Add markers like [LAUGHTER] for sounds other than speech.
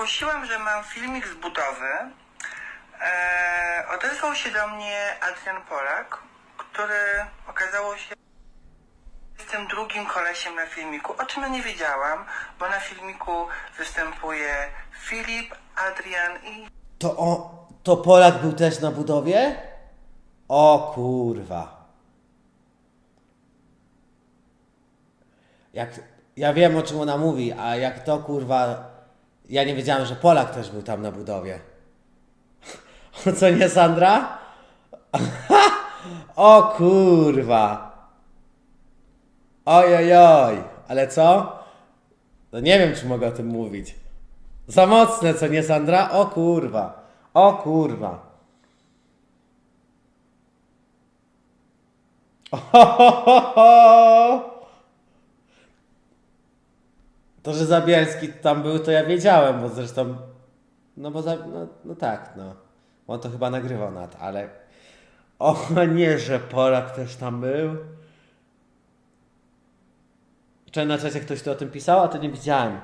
ogłosiłam, że mam filmik z budowy, e, odezwał się do mnie Adrian Polak, który okazało się jestem drugim kolesiem na filmiku, o czym ja nie wiedziałam, bo na filmiku występuje Filip, Adrian i To o, to Polak był też na budowie? O kurwa. Jak, ja wiem o czym ona mówi, a jak to kurwa... Ja nie wiedziałem, że Polak też był tam na budowie. [LAUGHS] O co nie, Sandra? [LAUGHS] o kurwa. Oj, oj, oj. Ale co? No nie wiem, czy mogę o tym mówić. Za mocne, co nie, Sandra? O kurwa. O kurwa. [LAUGHS] To, że Zabielski tam był, to ja wiedziałem, bo zresztą. No bo za, no, no tak, no. On to chyba nagrywał nad, ale. O [LAUGHS] nie, że Polak też tam był. Czy na czasie ktoś tu o tym pisał, a to nie widziałem.